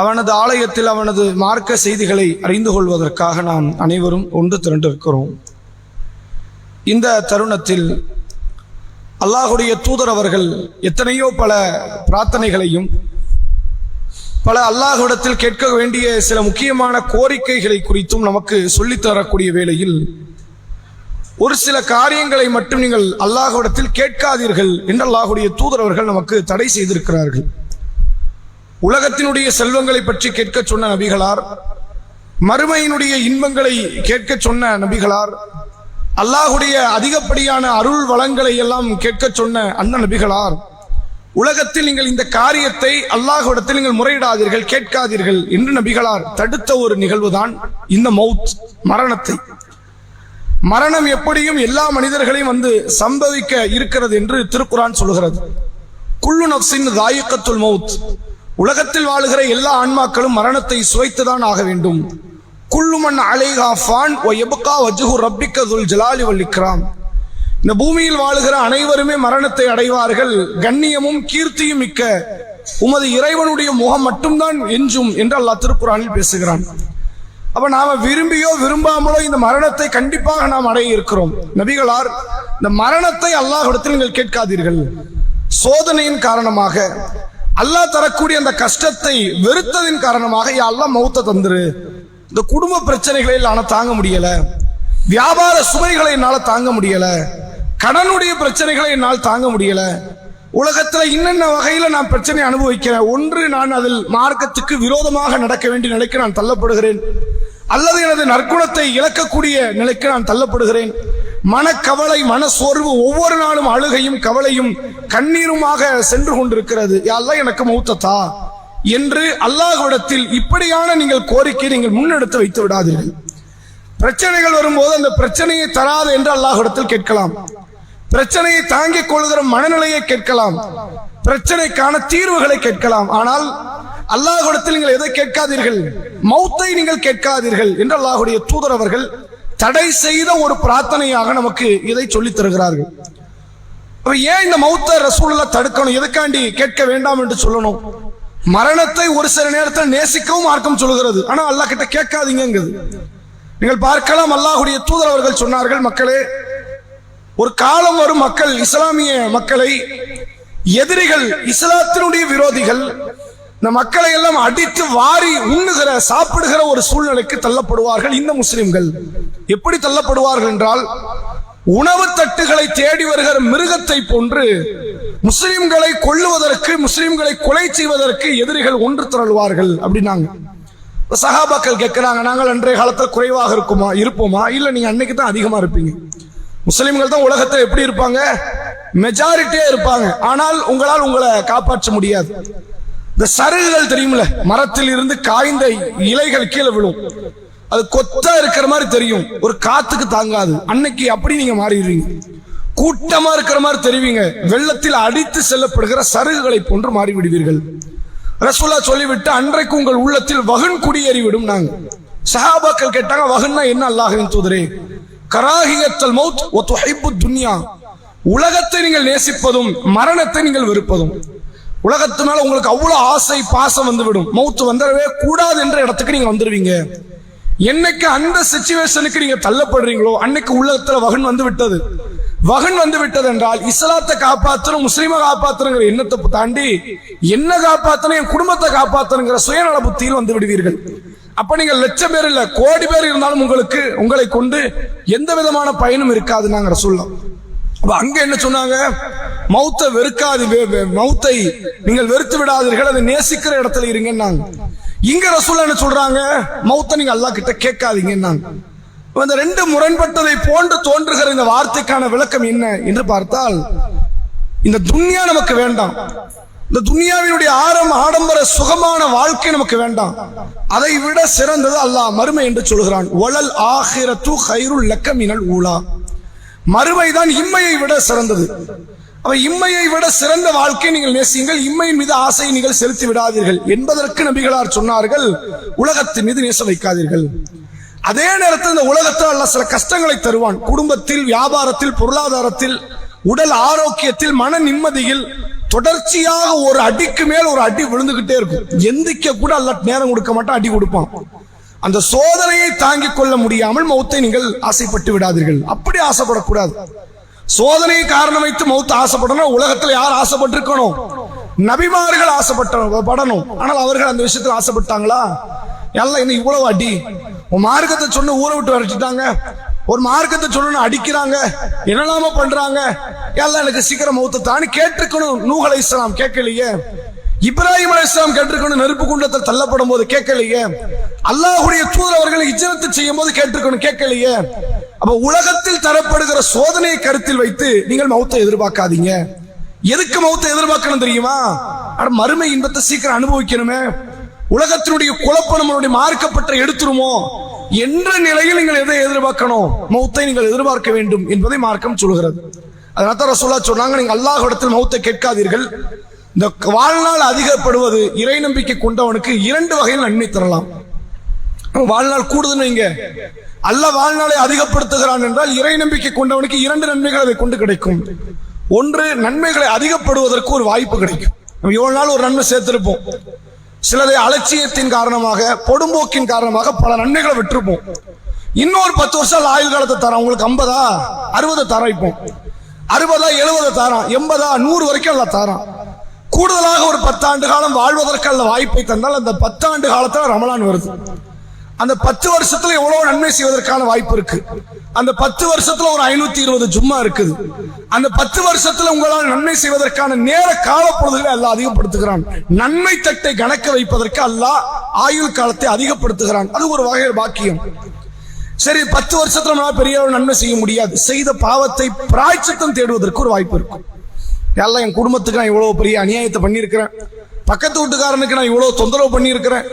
அவனது ஆலயத்தில் அவனது மார்க்க செய்திகளை அறிந்து கொள்வதற்காக நாம் அனைவரும் ஒன்று திரண்டிருக்கிறோம். இந்த தருணத்தில் அல்லாஹுடைய தூதர் அவர்கள் எத்தனையோ பல பிரார்த்தனைகளையும் பல அல்லாஹுடத்தில் கேட்க வேண்டிய சில முக்கியமான கோரிக்கைகளை குறித்தும் நமக்கு சொல்லித்தரக்கூடிய வேளையில் ஒரு சில காரியங்களை மட்டும் நீங்கள் அல்லாஹுடத்தில் கேட்காதீர்கள் என்று அல்லாஹுடைய தூதரவர்கள் நமக்கு தடை செய்திருக்கிறார்கள். உலகத்தினுடைய செல்வங்களை பற்றி கேட்க சொன்ன நபிகளார் மறுமையினுடைய இன்பங்களை கேட்க சொன்ன நபிகளார் அல்லாஹுடைய அதிகப்படியான அருள் வளங்களை எல்லாம் கேட்க சொன்ன அந்த நபிகளார் உலகத்தில் நீங்கள் இந்த காரியத்தை அல்லாஹுடத்தில் நீங்கள் முறையிடாதீர்கள் கேட்காதீர்கள் என்று நபிகளார் தடுத்த ஒரு நிகழ்வுதான் இந்த மவுத் மரணத்தை. மரணம் எப்படியும் எல்லா மனிதர்களையும் வந்து சம்பவிக்க இருக்கிறது என்று திருக்குரான் சொல்கிறது குள்ளு நப்சின் தாயக்கத்துல் மவுத். உலகத்தில் வாழுகிற எல்லா ஆன்மாக்களும் மரணத்தை சுவைத்துதான் ஆக வேண்டும். குள்ளுமன் அலைகா ஃபான் ஒ எபுகா வஜுஹு ரப்பிக்க ஜலாலி வல் இந்த பூமியில் வாழுகிற அனைவருமே மரணத்தை அடைவார்கள். கண்ணியமும் கீர்த்தியும் மிக்க உமது இறைவனுடைய முகம் மட்டும்தான் எஞ்சும் என்று அல்லாஹ் திருக்குறானில் பேசுகிறான். அப்ப நாம விரும்பியோ விரும்பாமலோ இந்த மரணத்தை கண்டிப்பாக நாம் அடைய இருக்கிறோம். நபிகளார் இந்த மரணத்தை அல்லாஹ்விடத்தில் நீங்கள் கேட்காதீர்கள். சோதனையின் காரணமாக அல்லாஹ் தரக்கூடிய அந்த கஷ்டத்தை வெறுத்ததின் காரணமாக யா அல்லாஹ் மௌத்த தந்துரு. இந்த குடும்ப பிரச்சனைகளை என்னால தாங்க முடியல. வியாபார சுமைகளை என்னால் தாங்க முடியல. கடனுடைய பிரச்சனைகளை என்னால் தாங்க முடியல. உலகத்தில் இன்னென்ன வகையில் நான் பிரச்சனை அனுபவிக்கிறேன்? ஒன்று நான் அதில் மார்க்கத்துக்கு விரோதமாக நடக்க வேண்டிய நிலைக்கு நான் தள்ளப்படுகிறேன். அல்லது எனது நற்குணத்தை இழக்கக்கூடிய நிலைக்கு நான் தள்ளப்படுகிறேன். மனக்கவலை மன சோர்வு ஒவ்வொரு நாளும் அழுகையும் கவலையும் கண்ணீருமாக சென்று கொண்டிருக்கிறது. யாரெல்லாம் எனக்கு மௌத்தத்தா என்று அல்லாஹ்விடத்தில் இப்படியான நீங்கள் கோரிக்கை நீங்கள் முன்னெடுத்து வைத்து விடாதீர்கள். பிரச்சனைகள் வரும்போது அந்த பிரச்சனையை தராது என்று அல்லாஹ்விடத்தில் கேட்கலாம். பிரச்சனையை தாங்கிக் கொள்கிற மனநிலையை கேட்கலாம். பிரச்சனைக்கான தீர்வுகளை கேட்கலாம். ஆனால் அல்லாஹ்விடத்தில் நீங்கள் எதை கேட்காதீர்கள்? மௌத்தை நீங்கள் கேட்காதீர்கள் என்று அல்லாஹுடைய தூதர் அவர்கள் தடை செய்த ஒரு பிரார்த்தனையாக நமக்கு இதை சொல்லித் தருகிறார்கள். ஏன் இந்த மௌத்த ரசூலுல்லா தடுக்கணும்? எதுக்காண்டி கேட்க வேண்டாம் என்று சொல்லணும்? மரணத்தை ஒரு சில நேரத்தில் நேசிக்கவும் மார்க்கம் சொல்லுகிறது. ஆனா அல்லாஹ் கிட்ட கேட்காதீங்கிறது நீங்கள் பார்க்கலாம் அல்லாஹுடைய தூதர் அவர்கள் சொன்னார்கள் மக்களே ஒரு காலம் வரும் மக்கள் இஸ்லாமிய மக்களை எதிரிகள் இஸ்லாத்தினுடைய விரோதிகள் இந்த மக்களை எல்லாம் அடித்து வாரி உண்ணுகிற சாப்பிடுகிற ஒரு சூழ்நிலைக்கு தள்ளப்படுவார்கள் இந்த முஸ்லிம்கள். எப்படி தள்ளப்படுவார்கள் என்றால் உணவு தட்டுகளை தேடி வருகிற மிருகத்தை போன்று முஸ்லிம்களை கொல்லுவதற்கு முஸ்லிம்களை கொலை செய்வதற்கு எதிரிகள் ஒன்று திரள்வார்கள் அப்படின்னாங்க. சகாபாக்கள் கேட்கிறாங்க நாங்கள் அன்றைய காலத்தில் குறைவாக இருக்குமா? இருப்போமா? இல்ல நீங்க அன்னைக்கு தான் அதிகமா இருப்பீங்க. முஸ்லிம்கள் தான் உலகத்தில் எப்படி இருப்பாங்க? மெஜாரிட்டியா இருப்பாங்க. ஆனால் உங்களால் உங்களை காப்பாற்ற முடியாது. இந்த சருகுகள் தெரியுமில்ல? மரத்தில் இருந்து காய்ந்த இலைகள் கீழே விழும். அது கொத்தா இருக்கிற மாதிரி தெரியும். ஒரு காத்துக்கு தாங்காது. அன்னைக்கு அப்படி நீங்க மாறிடுவீங்க கூட்டமா இருக்கிற மாதிரி தெரிவிங்க. வெள்ளத்தில் அடித்து செல்லப்படுகிற சருகுகளை போன்று மாறிவிடுவீர்கள். ரசோல்லா சொல்லிவிட்டு அன்றைக்கு உங்கள் உள்ளத்தில் வகன் குடியேறிவிடும் நாங்க. சஹாபாக்கள் கேட்டாங்க வகன்னா என்ன அல்லாஹின் தூதரே? கராகியத்தல் மௌத் ஒ துன்யா. உலகத்தை நீங்கள் நேசிப்பதும் மரணத்தை நீங்கள் வெறுப்பதும். உலகத்து மேல உங்களுக்கு அவ்வளவு ஆசை பாசம் வந்துவிடும். மௌத்து வந்துடவே கூடாது என்ற இடத்துக்கு நீங்க வந்துருவீங்க. என்னைக்கு அந்த சிச்சுவேஷனுக்கு நீங்க தள்ளப்படுறீங்களோ அன்னைக்கு உள்ளத்துல வகன் வந்து விட்டது. வகன் வந்து விட்டது என்றால் இஸ்லாத்தை காப்பாற்றணும் முஸ்லீமை காப்பாற்றணுங்கிற எண்ணத்தை தாண்டி என்ன காப்பாற்றணும் என் குடும்பத்தை காப்பாற்றணுங்கிற சுயநல புத்தியில் வந்து விடுவீர்கள். அப்ப நீங்க லட்சம் பேர் இல்ல கோடி பேர் இருந்தாலும் உங்களுக்கு உங்களை கொண்டு எந்த விதமான பயனும் இருக்காது நாங்க சொல்லலாம் அப்ப அங்க என்ன சொன்னாங்க? மௌத்தை வெறுக்காது வெ- வெ- மௌத்தை நீங்கள் வெறுத்து விடாதீர்கள் அதை நேசிக்கிற இடத்துல இருங்கன்னாங்க. இங்க ரசூல் என்ன சொல்றாங்க? மௌத்தை நீங்க அல்லாஹ் கிட்ட கேட்காதீங்கன்னாங்க அப்ப இந்த ரெண்டு முரண்பட்டதை போன்று தோன்றுகிற இந்த வார்த்தைக்கான விளக்கம் என்ன என்று பார்த்தால் இந்த துன்யா நமக்கு வேண்டாம். இந்த துனியாவினுடைய ஆரம் ஆடம்பர சுகமான வாழ்க்கை நமக்கு வேண்டாம். அதை விட சிறந்தது அல்லாஹ் மறுமை என்று சொல்கிறான். ஒளல் தூ ஹைருல் லக்கமினல் ஊலா. மறுமைதான் இம்மையை விட சிறந்தது. அவன் இம்மையை விட சிறந்த வாழ்க்கை நீங்கள் நேசியுங்கள். இம்மையின் மீது ஆசையை நீங்கள் செலுத்தி விடாதீர்கள். என்பதற்கு நபிகளார் சொன்னார்கள் உலகத்தின் மீது நேச வைக்காதீர்கள். அதே நேரத்தில் இந்த உலகத்தில் அல்ல சில கஷ்டங்களை தருவான். குடும்பத்தில் வியாபாரத்தில் பொருளாதாரத்தில் உடல் ஆரோக்கியத்தில் மன நிம்மதியில் தொடர்ச்சியாக ஒரு அடிக்கு மேல் ஒரு அடி விழுந்துகிட்டே இருக்கும். எந்திக்க கூட அல்ல நேரம் கொடுக்க மாட்டான் அடி கொடுப்பான். அந்த சோதனையை தாங்கிக் கொள்ள முடியாமல் மௌத்தை நீங்கள் ஆசைப்பட்டு விடாதீர்கள். அப்படி ஆசைப்படக்கூடாது. சோதனையை காரணம் வைத்து மௌத்து ஆசைப்படணும். உலகத்தில் யார் ஆசைப்பட்டிருக்கணும்? நபிமார்கள் ஆசைப்பட்ட படணும் ஆனால் அவர்கள் அந்த விஷயத்தில் ஆசைப்பட்டாங்களா? எல்லாம் என்ன இவ்வளவு அடி? மார்க்கத்தை சொன்ன ஊரை விட்டு வரைச்சிட்டாங்க ஒரு மார்க்கத்தை சொல்லணும் அடிக்கிறாங்க. என்னெல்லாம பண்றாங்க. எல்லாம் எனக்கு சீக்கிரம் மௌத்த கேட்டிருக்கணும். நூகலை இஸ்லாம் கேட்கலையே. இப்ராஹிம் இஸ்லாம் கேட்டிருக்கணும். நெருப்பு குண்டத்தில் தள்ளப்படும் போது கேட்கலையே. அல்லாஹுடைய தூதர் அவர்களை இஜ்ரத்து செய்யும் போது கேட்டிருக்கணும். கேட்கலையே. அப்ப உலகத்தில் தரப்படுகிற சோதனையை கருத்தில் வைத்து நீங்கள் மௌத்தை எதிர்பார்க்காதீங்க. எதுக்கு மௌத்தை எதிர்பார்க்கணும் தெரியுமா? அட மறுமை இன்பத்தை சீக்கிரம் அனுபவிக்கணுமே. உலகத்தினுடைய குழப்பம் நம்மளுடைய மார்க்கப்பட்ட எடுத்துருமோ? என்ற நிலையில் நீங்கள் எதை எதிர்பார்க்கணும்? மௌத்தை நீங்கள் எதிர்பார்க்க வேண்டும் என்பதை மார்க்கம் சொல்கிறது. அதனால தான் ரசூலா சொன்னாங்க நீங்க அல்லாஹ் இடத்தில் மௌத்தை கேட்காதீர்கள். இந்த வாழ்நாள் அதிகப்படுவது இறை நம்பிக்கை கொண்டவனுக்கு இரண்டு வகையில் நன்மை தரலாம். வாழ்நாள் கூடுதுன்னு வைங்க. அல்ல வாழ்நாளை அதிகப்படுத்துகிறான் என்றால் இறை நம்பிக்கை கொண்டவனுக்கு இரண்டு நன்மைகள் அதை கொண்டு கிடைக்கும். ஒன்று நன்மைகளை அதிகப்படுவதற்கு ஒரு வாய்ப்பு கிடைக்கும். நம்ம இவ்வளவு நாள் ஒரு நன்மை சேர்த்திருப்போம். சிலதை அலட்சியத்தின் காரணமாக பொடும்போக்கின் காரணமாக பல நன்மைகளை விட்டுருப்போம். இன்னொரு பத்து வருஷம் ஆயுள் காலத்தை தரோம் உங்களுக்கு ஐம்பதா அறுபதை தரம் இப்போ. அறுபதா எழுபதை தாரான். எண்பதா நூறு வரைக்கும் எல்லாம் தாரான். கூடுதலாக ஒரு பத்தாண்டு காலம் வாழ்வதற்கு அல்ல வாய்ப்பை தந்தால் அந்த பத்தாண்டு காலத்தில் ரமலான் வருது. அந்த பத்து வருஷத்துல எவ்வளவு நன்மை செய்வதற்கான வாய்ப்பு இருக்கு. அந்த பத்து வருஷத்துல ஒரு ஐநூத்தி இருபது ஜும்மா இருக்குது. அந்த பத்து வருஷத்துல உங்களால் நன்மை செய்வதற்கான நேர கால பொழுதுகளை அல்லாஹ் அதிகப்படுத்துகிறான். நன்மை தட்டை கணக்க வைப்பதற்கு அல்லாஹ் ஆயுள் காலத்தை அதிகப்படுத்துகிறான். அது ஒரு வகையில் பாக்கியம். சரி பத்து வருஷத்துல நம்மளால பெரிய நன்மை செய்ய முடியாது. செய்த பாவத்தை பிராய்ச்சத்தம் தேடுவதற்கு ஒரு வாய்ப்பு இருக்கும் எல்லாம் என் குடும்பத்துக்கு நான் இவ்வளவு பெரிய அநியாயத்தை பண்ணியிருக்கிறேன்? பக்கத்து வீட்டுக்காரனுக்கு நான் இவ்வளவு தொந்தரவு பண்ணியிருக்கிறேன்.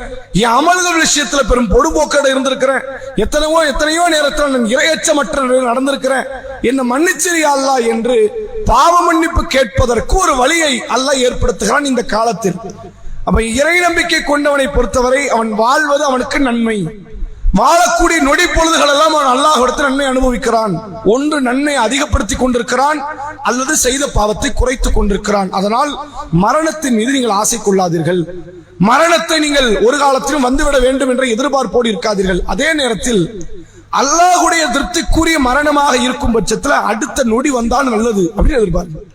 என் அமல்கள் விஷயத்துல பெரும் பொடுபோக்கட இருந்திருக்கிறேன். எத்தனையோ எத்தனையோ நேரத்தில் நான் இரையச்சமற்ற நடந்திருக்கிறேன். என்ன மன்னிச்சிரி அல்லா என்று பாவ மன்னிப்பு கேட்பதற்கு ஒரு வழியை அல்ல ஏற்படுத்துகிறான் இந்த காலத்தில். அப்ப இறை நம்பிக்கை கொண்டவனை பொறுத்தவரை அவன் வாழ்வது அவனுக்கு நன்மை. வாழக்கூடிய நொடி பொழுதுகள் எல்லாம் அவன் அல்லாஹிடத்தில் நன்மை அனுபவிக்கிறான். ஒன்று நன்மை அதிகப்படுத்தி கொண்டிருக்கிறான் அல்லது செய்த பாவத்தை குறைத்துக் கொண்டிருக்கிறான். அதனால் மரணத்தின் மீது நீங்கள் ஆசை கொள்ளாதீர்கள். மரணத்தை நீங்கள் ஒரு காலத்திலும் வந்துவிட வேண்டும் என்ற எதிர்பார்ப்போடு இருக்காதீர்கள். அதே நேரத்தில் அல்லாஹுடைய திருப்திக்குரிய மரணமாக இருக்கும் பட்சத்தில் அடுத்த நொடி வந்தால் நல்லது அப்படின்னு எதிர்பார்க்க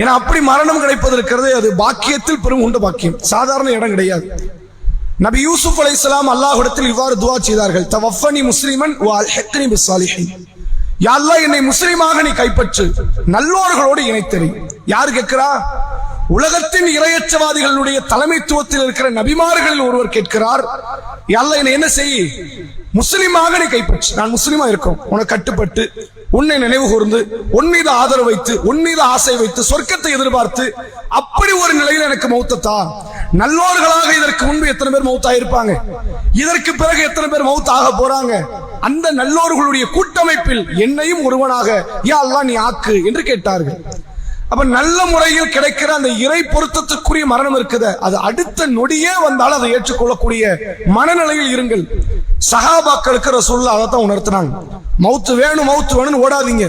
ஏன்னா அப்படி மரணம் கிடைப்பது இருக்கிறது அது பாக்கியத்தில் பெரும் உண்டு பாக்கியம். சாதாரண இடம் கிடையாது. நபி யூசுப் அலைஹிஸ்ஸலாம் அல்லாஹ்விடத்தில் இவ்வாறு துவா செய்தார்கள். தவஃபனி முஸ்லிமன் வ அல்ஹிக்னி பிஸ்ஸாலிஹின். யா என்னை முஸ்லீமாக நீ கைப்பற்று. நல்லோர்களோடு இணைத்தறி. யார் கேட்கிறா? உலகத்தின் இரையச்சவாதிகளுடைய தலைமைத்துவத்தில் இருக்கிற நபிமார்களில் ஒருவர் கேட்கிறார். யாரெல்லாம் என்னை என்ன செய்? முஸ்லீமாக நீ கைப்பற்று. நான் முஸ்லீமா இருக்கோம். உனக்கு கட்டுப்பட்டு உன்னை நினைவு கூர்ந்து உன் மீது ஆதரவு வைத்து உன் மீது ஆசை வைத்து சொர்க்கத்தை எதிர்பார்த்து அப்படி ஒரு நிலையில் எனக்கு மௌத்தத்தான் நல்லோர்களாக இதற்கு முன்பு எத்தனை பேர் மௌத்தா இருப்பாங்க இதற்கு பிறகு எத்தனை பேர் மௌத் போறாங்க? அந்த நல்லோர்களுடைய கூட்டமைப்பில் என்னையும் ஒருவனாக யா அல்லா நீ ஆக்கு என்று கேட்டார்கள். அப்ப நல்ல முறையில் கிடைக்கிற அந்த இறை பொருத்தத்துக்குரிய மரணம் இருக்குது. அது அடுத்த நொடியே வந்தாலும் அதை ஏற்றுக்கொள்ளக்கூடிய மனநிலையில் இருங்கள். சகாபாக்களுக்கு ரசூல்லா அதை தான் உணர்த்தினாங்க. மௌத்து வேணும் மௌத்து வேணும்னு ஓடாதீங்க.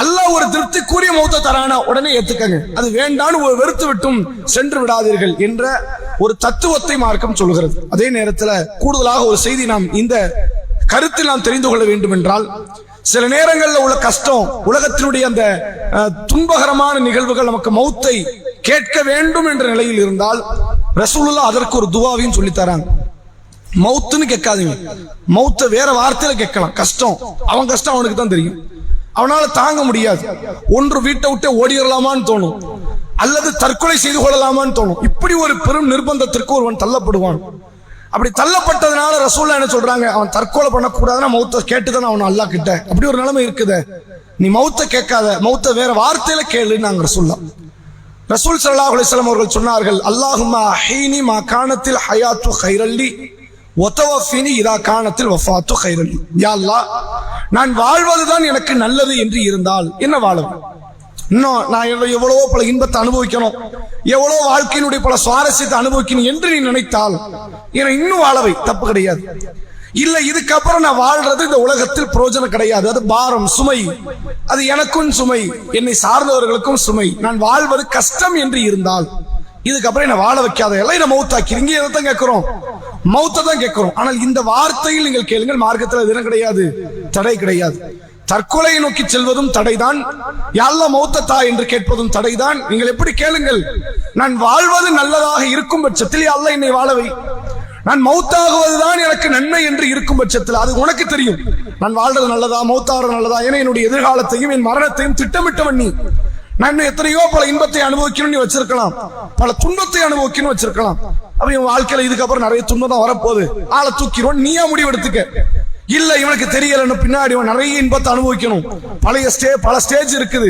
அல்லாஹ் ஒரு திருப்திக்குரிய மௌத்த தரானா உடனே ஏத்துக்கங்க. அது வேண்டான்னு ஒரு வெறுத்து விட்டும் சென்று விடாதீர்கள் என்ற ஒரு தத்துவத்தை மார்க்கம் சொல்கிறது அதே நேரத்தில் கூடுதலாக ஒரு செய்தி நாம் இந்த கருத்தில் நாம் தெரிந்து கொள்ள வேண்டும் என்றால் சில நேரங்களில் உள்ள கஷ்டம் உலகத்தினுடைய அந்த துன்பகரமான நிகழ்வுகள் நமக்கு மௌத்தை கேட்க வேண்டும் என்ற நிலையில் இருந்தால் ரசூலுல்லா அதற்கு ஒரு துவாவையும் சொல்லித்தராங்க மௌத்துன்னு கேட்காதீங்க. மௌத்த வேற வார்த்தையில கேட்கலாம். கஷ்டம். அவன் கஷ்டம் அவனுக்கு தான் தெரியும். அவனால தாங்க முடியாது. ஒன்று வீட்டை விட்டு ஓடிடலாமான்னு தோணும். அல்லது தற்கொலை செய்து கொள்ளலாமான்னு தோணும். இப்படி ஒரு பெரும் நிர்பந்தத்திற்கு ஒருவன் தள்ளப்படுவான். அப்படி தள்ளப்பட்டதுனால ரசூல்லா என்ன சொல்றாங்க? அவன் தற்கொலை பண்ணக்கூடாதுன்னா மௌத்த கேட்டுதான் அவன் அல்லா கிட்ட. அப்படி ஒரு நிலைமை இருக்குது. நீ மௌத்த கேட்காத மௌத்த வேற வார்த்தையில கேளு நாங்க ரசூல்லா ரசூல் ஸல்லல்லாஹு அலிஸ்லாம் அவர்கள் சொன்னார்கள் அல்லாஹுமா ஹைனி மா கானத்தில் ஹயாத்து ஹைரல்லி ஒத்தவஃபினி இதா கானத்தில் வஃபாத்து ஹைரல்லி யா அல்லாஹ் நான் வாழ்வதுதான் எனக்கு நல்லது என்று இருந்தால் என்ன வாழும்? இன்னும் நான் எவ்வளவோ பல இன்பத்தை அனுபவிக்கணும். எவ்வளோ வாழ்க்கையினுடைய பல சுவாரஸ்யத்தை அனுபவிக்கணும் என்று நீ நினைத்தால் என இன்னும் வாழவை. தப்பு கிடையாது. இல்ல இதுக்கப்புறம் நான் வாழ்றது இந்த உலகத்தில் பிரயோஜனம் கிடையாது. அது பாரம் சுமை. அது எனக்கும் சுமை. என்னை சார்ந்தவர்களுக்கும் சுமை. நான் வாழ்வது கஷ்டம் என்று இருந்தால் இதுக்கப்புறம் என்ன வாழ வைக்காத. எல்லாம் என்ன மௌத்தாக்கிறீங்க இதை தான் கேட்கிறோம். மௌத்தை தான் கேட்கிறோம். ஆனால் இந்த வார்த்தையில் நீங்கள் கேளுங்கள் மார்க்கத்தில் அது கிடையாது. தடை கிடையாது. தற்கொலையை நோக்கி செல்வதும் தடைதான். யாழ்ல மௌத்தத்தா என்று கேட்பதும் தடைதான். நீங்கள் எப்படி கேளுங்கள். நான் வாழ்வது நல்லதாக இருக்கும் பட்சத்தில் யாழ்ல என்னை வாழவை நான் மௌத்தாகுவதுதான் எனக்கு நன்மை என்று இருக்கும் பட்சத்தில். அது உனக்கு தெரியும். நான் வாழ்றது நல்லதா மௌத்தாகிறது நல்லதா என என்னுடைய எதிர்காலத்தையும் என் மரணத்தையும் திட்டமிட்டவன் நீ. நான் இன்னும் எத்தனையோ பல இன்பத்தை அனுபவிக்கணும்னு வச்சிருக்கலாம். பல துன்பத்தை அனுபவிக்கணும் வச்சிருக்கலாம். அப்ப என் வாழ்க்கையில இதுக்கப்புறம் நிறைய துன்பம் தான் வரப்போகுது. ஆளை தூக்கிடுவோம். நீயா முடிவெடுத்துக்க இல்ல இவனுக்கு தெரியலன்னு பின்னாடி இவன் நிறைய இன்பத்தை அனுபவிக்கணும். பழைய ஸ்டே பல ஸ்டேஜ் இருக்குது.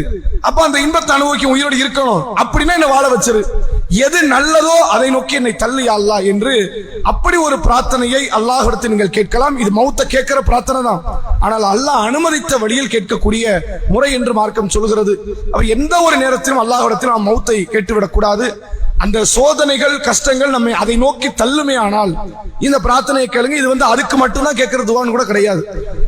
அப்ப அந்த இன்பத்தை அனுபவிக்கும் உயிரோடு இருக்கணும். அப்படின்னா என்ன வாழ வச்சிரு. எது நல்லதோ அதை நோக்கி என்னை தள்ளி அல்லாஹ் என்று அப்படி ஒரு பிரார்த்தனையை அல்லாஹிடத்தில் நீங்கள் கேட்கலாம். இது மௌத்த கேட்கிற பிரார்த்தனை தான். ஆனால் அல்லாஹ் அனுமதித்த வழியில் கேட்கக்கூடிய முறை என்று மார்க்கம் சொல்கிறது எந்த ஒரு நேரத்திலும் அல்லாஹிடத்தில் நாம் மௌத்தை கேட்டுவிடக் கூடாது. அந்த சோதனைகள் கஷ்டங்கள் நம்மை அதை நோக்கி தள்ளுமே ஆனால் இந்த பிரார்த்தனையை கேளுங்க. இது வந்து அதுக்கு மட்டும்தான் கேட்கிற துவான்னு கூட கிடையாது.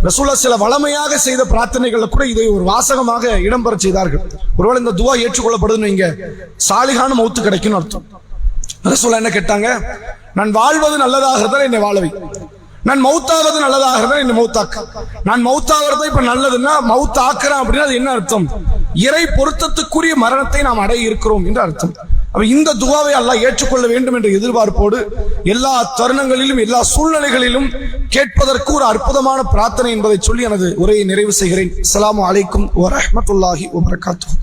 ரசூலா சில வளமையாக செய்த பிரார்த்தனைகள்ல கூட இதை ஒரு வாசகமாக இடம்பெற செய்தார்கள். ஒருவேளை இந்த துவா ஏற்றுக்கொள்ளப்படுதுன்னு நீங்க சாலிகான மௌத்து கிடைக்கும்னு அர்த்தம். ரசூலா என்ன கேட்டாங்க? நான் வாழ்வது நல்லதாக இருந்தால் என்னை வாழவை நான் மௌத்தாவது நல்லதாக இருந்தால் என்னை மௌத்தாக்கு. நான் மௌத்தாகிறது இப்ப நல்லதுன்னா மௌத் ஆக்குறேன் அப்படின்னா அது என்ன அர்த்தம்? இறை பொருத்தத்துக்குரிய மரணத்தை நாம் அடைய இருக்கிறோம் என்று அர்த்தம். அப்ப இந்த துவாவை அல்லாஹ் ஏற்றுக்கொள்ள வேண்டும் என்ற எதிர்பார்ப்போடு எல்லா தருணங்களிலும் எல்லா சூழ்நிலைகளிலும் கேட்பதற்கு ஒரு அற்புதமான பிரார்த்தனை என்பதை சொல்லி எனது உரையை நிறைவு செய்கிறேன். அஸ்லாம் அலைக்கும் வரமத்துல்லாஹி வபரகாத்துஹு.